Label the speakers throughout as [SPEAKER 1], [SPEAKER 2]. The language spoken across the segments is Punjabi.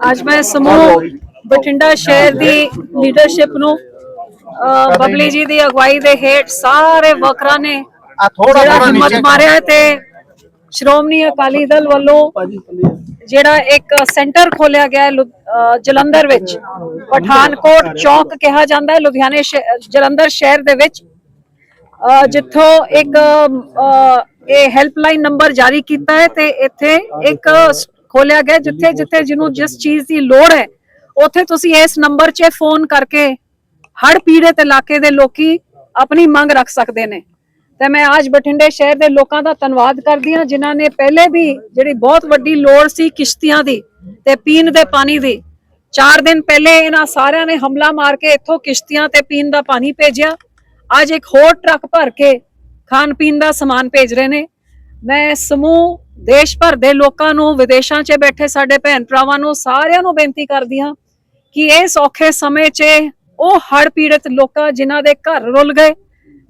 [SPEAKER 1] ਅੱਜ ਮੈਂ ਸਮੂਹ ਬਠਿੰਡਾ ਸ਼ਹਿਰ ਦੀ ਲੀਡਰਸ਼ਿਪ ਨੂੰ ਬਬਲੀ ਜੀ ਦੀ ਅਗਵਾਈ ਦੇ ਹੇਠ ਸਾਰੇ ਵਰਕਰਾਂ ਨੇ
[SPEAKER 2] ਆ ਥੋੜਾ
[SPEAKER 1] ਜਿਹੜਾ ਹਿੰਮਤ ਮਾਰਿਆ ਤੇ ਸ਼੍ਰੋਮਣੀ ਅਕਾਲੀ ਦਲ ਵੱਲੋਂ ਜਿਹੜਾ ਇੱਕ ਸੈਂਟਰ ਖੋਲਿਆ ਗਿਆ ਹੈ ਜਲੰਧਰ ਵਿੱਚ ਪਠਾਨਕੋਟ ਚੌਕ ਕਿਹਾ ਜਾਂਦਾ ਹੈ ਲੁਧਿਆਣੇ ਜਲੰਧਰ ਸ਼ਹਿਰ ਦੇ ਵਿੱਚ ਜਿੱਥੋਂ ਇੱਕ ਇਹ ਹੈਲਪਲਾਈਨ ਨੰਬਰ ਜਾਰੀ ਕੀਤਾ ਹੈ ਤੇ ਇੱਥੇ ਇੱਕ ਖੋਲਿਆ ਗਿਆ ਜਿੱਥੇ ਜਿੱਥੇ ਜਿਹਨੂੰ ਜਿਸ ਚੀਜ਼ ਦੀ ਲੋੜ ਹੈ ਉੱਥੇ ਤੁਸੀਂ ਇਸ ਨੰਬਰ 'ਚ ਫੋਨ ਕਰਕੇ ਹੜ ਪੀੜਤ ਇਲਾਕੇ ਦੇ ਲੋਕੀ ਆਪਣੀ ਮੰਗ ਰੱਖ ਸਕਦੇ ਨੇ। ਤੇ ਮੈਂ ਅੱਜ ਬਠਿੰਡੇ ਸ਼ਹਿਰ ਦੇ ਲੋਕਾਂ ਦਾ ਧੰਨਵਾਦ ਕਰਦੀ ਹਾਂ ਜਿਨ੍ਹਾਂ ਨੇ ਪਹਿਲੇ ਵੀ ਜਿਹੜੀ ਬਹੁਤ ਵੱਡੀ ਲੋੜ ਸੀ ਕਿਸ਼ਤੀਆਂ ਦੀ ਤੇ ਪੀਣ ਦੇ ਪਾਣੀ ਦੀ 4 ਦਿਨ ਪਹਿਲੇ ਇਹਨਾਂ ਸਾਰਿਆਂ ਨੇ ਹਮਲਾ ਮਾਰ ਕੇ ਇੱਥੋਂ ਕਿਸ਼ਤੀਆਂ ਤੇ ਪੀਣ ਦਾ ਪਾਣੀ ਭੇਜਿਆ। ਅੱਜ ਇੱਕ ਹੋਰ ਟਰੱਕ ਭਰ ਕੇ ਖਾਣ ਪੀਣ ਦਾ ਸਮਾਨ ਭੇਜ ਰਹੇ ਨੇ। ਮੈਂ ਸਮੂਹ ਦੇਸ਼ ਭਰ ਦੇ ਲੋਕਾਂ ਨੂੰ, ਵਿਦੇਸ਼ਾਂ 'ਚ ਬੈਠੇ ਸਾਡੇ ਭੈਣ ਭਰਾਵਾਂ ਨੂੰ ਸਾਰਿਆਂ ਨੂੰ ਬੇਨਤੀ ਕਰਦੀ ਹਾਂ ਕਿ ਇਸ ਔਖੇ ਸਮੇਂ 'ਚ ਉਹ ਹੜ ਪੀੜਤ ਲੋਕਾਂ ਜਿਨ੍ਹਾਂ ਦੇ ਘਰ ਰੁਲ ਗਏ,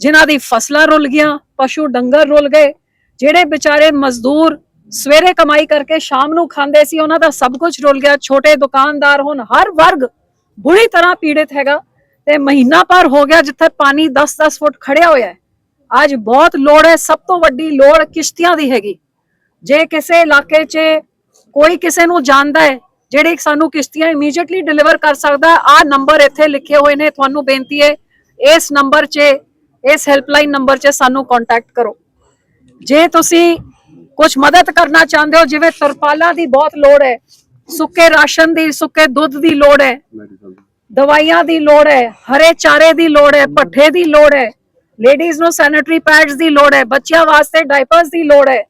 [SPEAKER 1] ਜਿਨ੍ਹਾਂ ਦੀ ਫਸਲਾਂ ਰੁਲ ਗਈਆਂ, ਪਸ਼ੂ ਡੰਗਰ ਰੁਲ ਗਏ, ਜਿਹੜੇ ਵਿਚਾਰੇ ਮਜ਼ਦੂਰ ਸਵੇਰੇ ਕਮਾਈ ਕਰਕੇ ਸ਼ਾਮ ਨੂੰ ਖਾਂਦੇ ਸੀ, ਉਹਨਾਂ ਦਾ ਸਭ ਕੁਝ ਰੁਲ ਗਿਆ, ਛੋਟੇ ਦੁਕਾਨਦਾਰ ਹੁਣ ਹਰ ਵਰਗ ਬੁਰੀ ਤਰ੍ਹਾਂ ਪੀੜਿਤ ਹੈਗਾ ਤੇ ਮਹੀਨਾ ਭਰ ਹੋ ਗਿਆ ਜਿੱਥੇ ਪਾਣੀ 10-10 ਫੁੱਟ ਖੜਿਆ ਹੋਇਆ ਹੈ। ਅੱਜ ਬਹੁਤ ਲੋੜ ਹੈ, ਸਭ ਤੋਂ ਵੱਡੀ ਲੋੜ ਕਿਸ਼ਤੀਆਂ ਦੀ ਹੈਗੀ। ਜੇ ਕਿਸੇ ਇਲਾਕੇ 'ਚ ਕੋਈ ਕਿਸੇ ਨੂੰ ਜਾਣਦਾ ਹੈ, ਜਿਹੜੇ ਸਾਨੂੰ ਕਿਸ਼ਤੀਆਂ ਇਮੀਡੀਏਟਲੀ ਡਿਲੀਵਰ ਕਰ ਸਕਦਾ ਆ ਨੰਬਰ ਇੱਥੇ ਲਿਖੇ ਹੋਏ ਨੇ, ਤੁਹਾਨੂੰ ਬੇਨਤੀ ਹੈ, ਇਸ ਨੰਬਰ 'ਚ, ਇਸ ਹੈਲਪਲਾਈਨ ਨੰਬਰ 'ਚ ਸਾਨੂੰ ਕੰਟੈਕਟ ਕਰੋ। ਜੇ ਤੁਸੀਂ ਕੁਝ ਮਦਦ ਕਰਨਾ ਚਾਹੁੰਦੇ ਹੋ, ਜਿਵੇਂ ਤਰਪਾਲਾਂ ਦੀ ਬਹੁਤ ਲੋੜ ਹੈ, ਸੁੱਕੇ ਰਾਸ਼ਨ ਦੀ, ਸੁੱਕੇ ਦੁੱਧ ਦੀ ਲੋੜ ਹੈ, ਦਵਾਈਆਂ ਦੀ ਲੋੜ ਹੈ, ਹਰੇ ਚਾਰੇ ਦੀ ਲੋੜ ਹੈ ਪੱਠੇ ਦੀ ਲੋੜ ਹੈ ਲੇਡੀਜ਼ ਨੂੰ ਸੈਨੀਟਰੀ ਪੈਡਸ ਦੀ ਲੋੜ ਹੈ, ਬੱਚਿਆਂ ਵਾਸਤੇ ਡਾਈਪਰਸ ਦੀ ਲੋੜ ਹੈ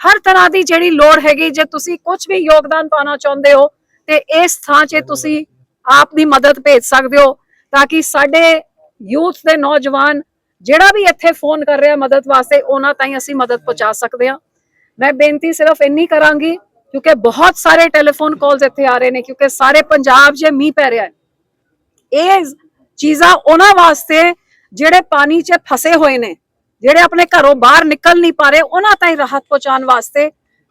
[SPEAKER 1] ਹਰ ਤਰ੍ਹਾਂ ਦੀ ਜਿਹੜੀ ਲੋੜ ਹੈਗੀ, ਜੇ ਤੁਸੀਂ ਕੁਝ ਵੀ ਯੋਗਦਾਨ ਪਾਉਣਾ ਚਾਹੁੰਦੇ ਹੋ, ਤੇ ਇਸ ਥਾਂ 'ਚ ਤੁਸੀਂ ਆਪ ਦੀ ਮਦਦ ਭੇਜ ਸਕਦੇ ਹੋ, ਤਾਂ ਕਿ ਸਾਡੇ ਯੂਥ ਦੇ ਨੌਜਵਾਨ ਜਿਹੜਾ ਵੀ ਇੱਥੇ ਫੋਨ ਕਰ ਰਿਹਾ ਮਦਦ ਵਾਸਤੇ, ਉਹਨਾਂ ਤਾਈਂ ਅਸੀਂ ਮਦਦ ਪਹੁੰਚਾ ਸਕਦੇ ਹਾਂ। ਮੈਂ ਬੇਨਤੀ ਸਿਰਫ ਇੰਨੀ ਕਰਾਂਗੀ, ਕਿਉਂਕਿ ਬਹੁਤ ਸਾਰੇ ਟੈਲੀਫੋਨ ਕਾਲਸ ਇੱਥੇ ਆ ਰਹੇ ਨੇ, ਕਿਉਂਕਿ ਸਾਰੇ ਪੰਜਾਬ 'ਚ ਮੀਂਹ ਪੈ ਰਿਹਾ ਹੈ। ਇਹ ਚੀਜ਼ਾਂ ਉਹਨਾਂ ਵਾਸਤੇ ਜਿਹੜੇ ਪਾਣੀ 'ਚ ਫਸੇ ਹੋਏ ਨੇ ਜਿਹੜੇ ਆਪਣੇ ਘਰੋਂ ਬਾਹਰ ਨਿਕਲ ਨਹੀਂ ਪਾ ਰਹੇ, ਉਹਨਾਂ ਤਾਈਂ ਰਾਹਤ ਪਹੁੰਚਾਉਣ ਵਾਸਤੇ,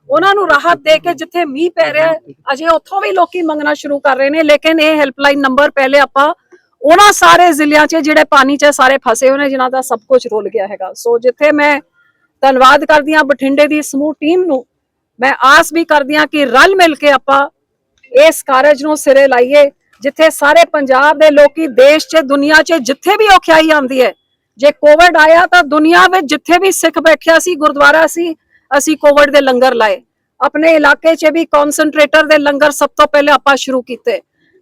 [SPEAKER 1] ਉਹਨਾਂ ਨੂੰ ਰਾਹਤ ਦੇ ਕੇ ਜਿੱਥੇ ਮੀਂਹ ਪੈ ਰਿਹਾ, ਅਜੇ ਉੱਥੋਂ ਵੀ ਲੋਕੀ ਮੰਗਣਾ ਸ਼ੁਰੂ ਕਰ ਰਹੇ ਨੇ, ਲੇਕਿਨ ਇਹ ਹੈਲਪਲਾਈਨ ਨੰਬਰ ਪਹਿਲੇ ਆਪਾਂ ਉਹਨਾਂ ਸਾਰੇ ਜ਼ਿਲ੍ਹਿਆਂ 'ਚ ਜਿਹੜੇ ਪਾਣੀ 'ਚ ਸਾਰੇ ਫਸੇ ਹੋਏ ਨੇ, ਜਿਨ੍ਹਾਂ ਦਾ ਸਭ ਕੁਝ ਰੁਲ ਗਿਆ ਹੈਗਾ। ਸੋ ਜਿੱਥੇ ਮੈਂ ਧੰਨਵਾਦ ਕਰਦੀ ਹਾਂ ਬਠਿੰਡੇ ਦੀ ਸਮੂਹ ਟੀਮ ਨੂੰ, ਮੈਂ ਆਸ ਵੀ ਕਰਦੀ ਹਾਂ ਕਿ ਰਲ ਮਿਲ ਕੇ ਆਪਾਂ ਇਸ ਕਾਰਜ ਨੂੰ ਸਿਰੇ ਲਾਈਏ, ਜਿੱਥੇ ਸਾਰੇ ਪੰਜਾਬ ਦੇ ਲੋਕੀ ਦੇਸ਼ 'ਚ, ਦੁਨੀਆ 'ਚ ਜਿੱਥੇ ਵੀ ਔਖਿਆਈ ਆਉਂਦੀ ਹੈ ਜੇ ਕੋਵਿਡ ਆਇਆ ਤਾਂ ਦੁਨੀਆ ਵਿੱਚ ਜਿੱਥੇ ਵੀ ਸਿੱਖ ਬੈਠਿਆ ਸੀ, ਗੁਰਦੁਆਰਾ ਸੀ, ਅਸੀਂ ਕੋਵਿਡ ਦੇ ਲੰਗਰ ਲਾਏ। ਆਪਣੇ ਇਲਾਕੇ 'ਚ ਵੀ ਕਨਸੈਂਟਰੇਟਰ ਦੇ ਲੰਗਰ ਸਭ ਤੋਂ ਪਹਿਲੇ ਆਪਾਂ ਸ਼ੁਰੂ ਕੀਤੇ।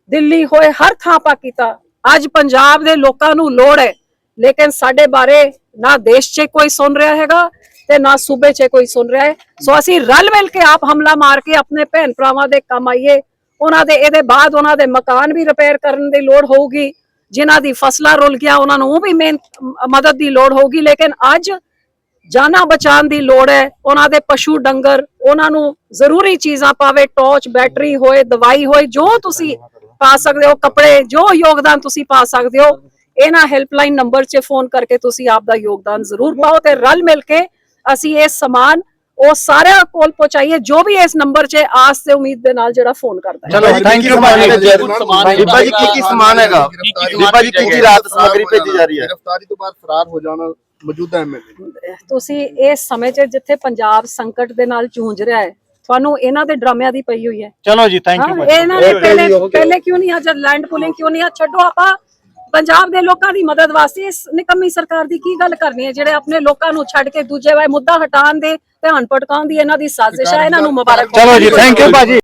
[SPEAKER 1] ਦਿੱਲੀ ਹੋਏ ਹਰ ਥਾਂ ਆਪਾਂ ਕੀਤਾ। ਅੱਜ ਪੰਜਾਬ ਦੇ ਲੋਕਾਂ ਨੂੰ ਲੋੜ ਹੈ। ਲੇਕਿਨ ਸਾਡੇ ਬਾਰੇ ਨਾ ਦੇਸ਼ 'ਚ ਕੋਈ ਸੁਣ ਰਿਹਾ ਹੈਗਾ ਤੇ ਨਾ ਸੂਬੇ 'ਚ ਕੋਈ ਸੁਣ ਰਿਹਾ ਹੈ। ਸੋ ਅਸੀਂ ਰਲ ਮਿਲ ਕੇ ਆਪ ਹਮਲਾ ਮਾਰ ਕੇ ਆਪਣੇ ਭੈਣ ਭਰਾਵਾਂ ਦੇ ਕੰਮ ਆਈਏ। ਉਹਨਾਂ ਦੇ, ਇਹਦੇ ਬਾਅਦ ਉਹਨਾਂ ਦੇ ਮਕਾਨ ਵੀ ਰਿਪੇਅਰ ਕਰਨ ਦੀ ਲੋੜ ਹੋਊਗੀ। ਜਿਨ੍ਹਾਂ ਦੀ ਫਸਲਾਂ ਰੁਲ ਗਿਆ, ਉਹਨਾਂ ਨੂੰ ਵੀ ਮਿਹਨ- ਮਦਦ ਦੀ ਲੋੜ ਹੋਊਗੀ। ਲੇਕਿਨ ਅੱਜ ਜਾਨਾਂ ਬਚਾਉਣ ਦੀ ਲੋੜ ਹੈ। ਉਹਨਾਂ ਦੇ ਪਸ਼ੂ ਡੰਗਰ, ਉਹਨਾਂ ਨੂੰ ਜ਼ਰੂਰੀ ਚੀਜ਼ਾਂ ਪਾਵੇ, ਟਾਰਚ, ਬੈਟਰੀ ਹੋਏ, ਦਵਾਈ ਹੋਏ, ਜੋ ਤੁਸੀਂ ਪਾ ਸਕਦੇ ਹੋ, ਕੱਪੜੇ, ਜੋ ਯੋਗਦਾਨ ਤੁਸੀਂ ਪਾ ਸਕਦੇ ਹੋ, ਇਹਨਾਂ ਹੈਲਪਲਾਈਨ ਨੰਬਰ 'ਚ ਫੋਨ ਕਰਕੇ ਤੁਸੀਂ ਆਪ ਦਾ ਯੋਗਦਾਨ ਜ਼ਰੂਰ ਪਾਓ ਤੇ ਰਲ ਮਿਲ ਕੇ ਅਸੀਂ ਇਹ ਸਮਾਨ ਉਹ ਸਾਰਿਆਂ ਕੋਲ ਪਹੁੰਚਾਈਏ ਜੋ ਵੀ ਇਸ ਨੰਬਰ 'ਚ ਆਸ ਤੇ ਉਮੀਦ ਦੇ ਨਾਲ ਜਿਹੜਾ ਫੋਨ ਕਰਦਾ ਹੈ।
[SPEAKER 2] ਚਲੋ ਥੈਂਕ ਯੂ ਭਾਜੀ ਬੀਬਾ ਜੀ ਕੀ ਕੀ ਸਮਾਨ ਹੈਗਾ? ਬੀਬਾ ਜੀ ਕੀ ਕੀ ਰਾਤ ਸਮਗਰੀ ਭੇਜੀ ਜਾ ਰਹੀ ਹੈ?
[SPEAKER 3] ਗ੍ਰਿਫਤਾਰੀ ਤੋਂ ਬਾਅਦ ਫਰਾਰ ਹੋ ਜਾਣਾ ਮੌਜੂਦਾ ਐਮਐਲਏ
[SPEAKER 1] ਤੁਸੀਂ ਇਸ ਸਮੇਂ 'ਚ ਜਿੱਥੇ ਪੰਜਾਬ ਸੰਕਟ ਦੇ ਨਾਲ ਜੂਝ ਰਿਹਾ ਹੈ ਤੁਹਾਨੂੰ ਇਹਨਾਂ ਦੇ ਡਰਾਮਿਆਂ ਦੀ ਪਈ ਹੋਈ ਹੈ।
[SPEAKER 2] ਚਲੋ ਜੀ ਥੈਂਕ ਯੂ
[SPEAKER 1] ਇਹਨਾਂ ਨੇ ਪਹਿਲੇ ਪਹਿਲੇ ਕਿਉਂ ਨਹੀਂ ਅੱਜ ਲੈਂਡ ਪੁਲਿੰਗ ਕਿਉਂ ਨਹੀਂ ਆ? ਛੱਡੋ ਆਪਾਂ। ਪੰਜਾਬ ਦੇ ਲੋਕਾਂ ਦੀ ਮਦਦ ਵਾਸਤੇ ਇਸ ਨਿਕੰਮੀ ਸਰਕਾਰ ਦੀ ਕੀ ਗੱਲ ਕਰਨੀ ਹੈ? ਜਿਹੜੇ ਆਪਣੇ ਲੋਕਾਂ ਨੂੰ ਛੱਡ ਕੇ ਦੂਜੇ ਵਾਏ ਮੁੱਦਾ ਹਟਾਉਣ ਦੇ, ਧਿਆਨ ਭਟਕਾਉਣ ਦੀ ਇਹਨਾਂ ਦੀ ਸਾਜ਼ਿਸ਼ ਹੈ, ਇਹਨਾਂ ਨੂੰ ਮੁਬਾਰਕ
[SPEAKER 2] ਚਲੋ ਜੀ ਥੈਂਕ ਯੂ ਭਾਜੀ।